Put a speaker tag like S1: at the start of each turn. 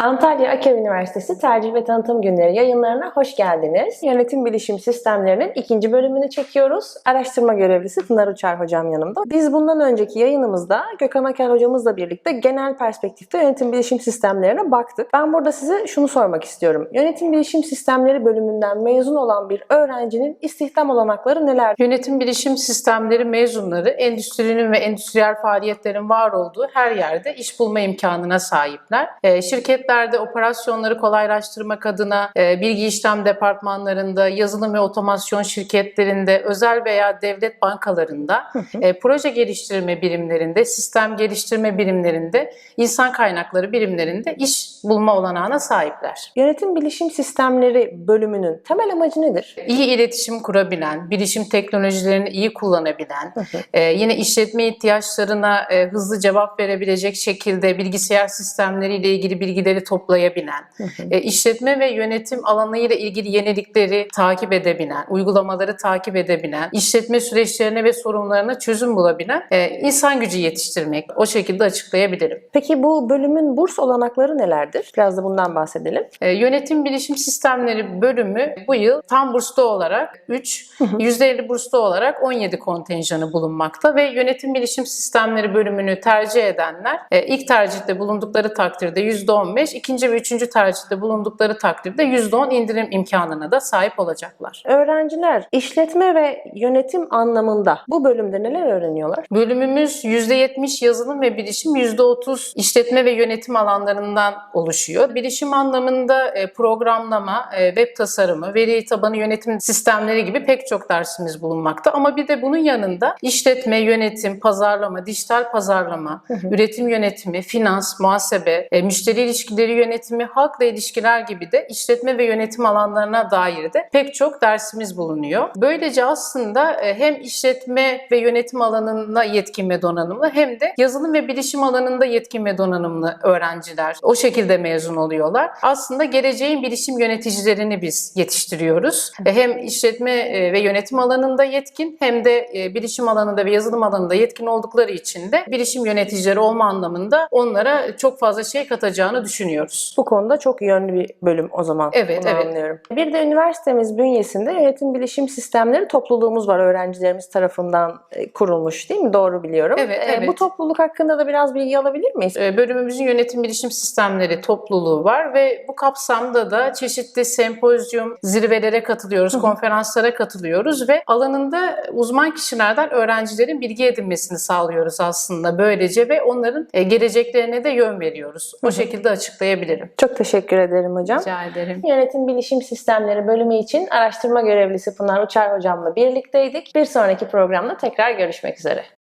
S1: Antalya Aker Üniversitesi Tercih ve Tanıtım Günleri yayınlarına hoş geldiniz. Yönetim Bilişim Sistemlerinin ikinci bölümünü çekiyoruz. Araştırma görevlisi Pınar Uçar hocam yanımda. Biz bundan önceki yayınımızda Gökhan Aker hocamızla birlikte genel perspektifte yönetim bilişim sistemlerine baktık. Ben burada size şunu sormak istiyorum. Yönetim bilişim sistemleri bölümünden mezun olan bir öğrencinin istihdam olanakları neler?
S2: Yönetim bilişim sistemleri mezunları endüstrinin ve endüstriyel faaliyetlerin var olduğu her yerde iş bulma imkanına sahipler. Ee, şirketlerde operasyonları kolaylaştırmak adına e, bilgi işlem departmanlarında, yazılım ve otomasyon şirketlerinde, özel veya devlet bankalarında, e, proje geliştirme birimlerinde, sistem geliştirme birimlerinde, insan kaynakları birimlerinde iş bulma olanağına sahipler.
S1: Yönetim bilişim sistemleri bölümünün temel amacı nedir?
S2: İyi iletişim kurabilen, bilişim teknolojilerini iyi kullanabilen, e, yine işletme ihtiyaçlarına e, hızlı cevap verebilecek şekilde bilgisayar sistemleriyle ilgili bilgileri toplayabilen, e, işletme ve yönetim alanıyla ilgili yenilikleri takip edebilen, uygulamaları takip edebilen, işletme süreçlerine ve sorunlarına çözüm bulabilen e, insan gücü yetiştirmek. O şekilde açıklayabilirim.
S1: Peki bu bölümün burs olanakları nelerdir? Biraz da bundan bahsedelim.
S2: E, Yönetim Bilişim Sistemleri bölümü bu yıl tam burslu olarak 3, %50 burslu olarak 17 kontenjanı bulunmakta ve Yönetim Bilişim Sistemleri bölümünü tercih edenler e, ilk tercihte bulundukları takdirde %15, ikinci ve üçüncü tercihte bulundukları takdirde %10 indirim imkanına da sahip olacaklar.
S1: Öğrenciler işletme ve yönetim anlamında bu bölümde neler öğreniyorlar?
S2: Bölümümüz %70 yazılım ve bilişim, %30 işletme ve yönetim alanlarından oluşuyor. Bilişim anlamında e, programlama, e, web tasarımı, veri tabanı yönetim sistemleri gibi pek çok dersimiz bulunmakta. Ama bir de bunun yanında işletme, yönetim, pazarlama, dijital pazarlama, üretim yönetimi, finans, muhasebe, e, müşteri ilişkileri yönetimi, halkla ilişkiler gibi de işletme ve yönetim alanlarına dair de pek çok dersimiz bulunuyor. Böylece aslında hem işletme ve yönetim alanında yetkin ve donanımlı hem de yazılım ve bilişim alanında yetkin ve donanımlı öğrenciler o şekilde mezun oluyorlar. Aslında geleceğin bilişim yöneticilerini biz yetiştiriyoruz. Hem işletme e, ve yönetim alanında yetkin hem de e, bilişim alanında ve yazılım alanında yetkin oldukları için de bilişim yöneticileri olma anlamında onlara çok fazla şey katacağını düşünüyoruz.
S1: Bu konuda çok yönlü bir bölüm o zaman.
S2: Evet,
S1: Bunu
S2: evet.
S1: anlıyorum. Bir de üniversitemiz bünyesinde yönetim bilişim sistemleri topluluğumuz var. Öğrencilerimiz tarafından e, kurulmuş değil mi? Doğru biliyorum.
S2: Evet, evet.
S1: Bu topluluk hakkında da biraz bilgi alabilir miyiz?
S2: Bölümümüzün yönetim bilişim sistemleri topluluğu var ve bu kapsamda da çeşitli sempozyum, zirvelere katılıyoruz, konferanslara katılıyoruz ve alanında uzman kişilerden öğrencilerin bilgi edinmesini sağlıyoruz aslında böylece ve onların e, geleceklerine de yön veriyoruz. O şekilde açıklayabilirim.
S1: Çok teşekkür ederim hocam.
S2: Rica ederim.
S1: Yönetim Bilişim Sistemleri bölümü için araştırma görevlisi Pınar Uçar hocamla birlikteydik. Bir sonraki programda tekrar görüşmek üzere.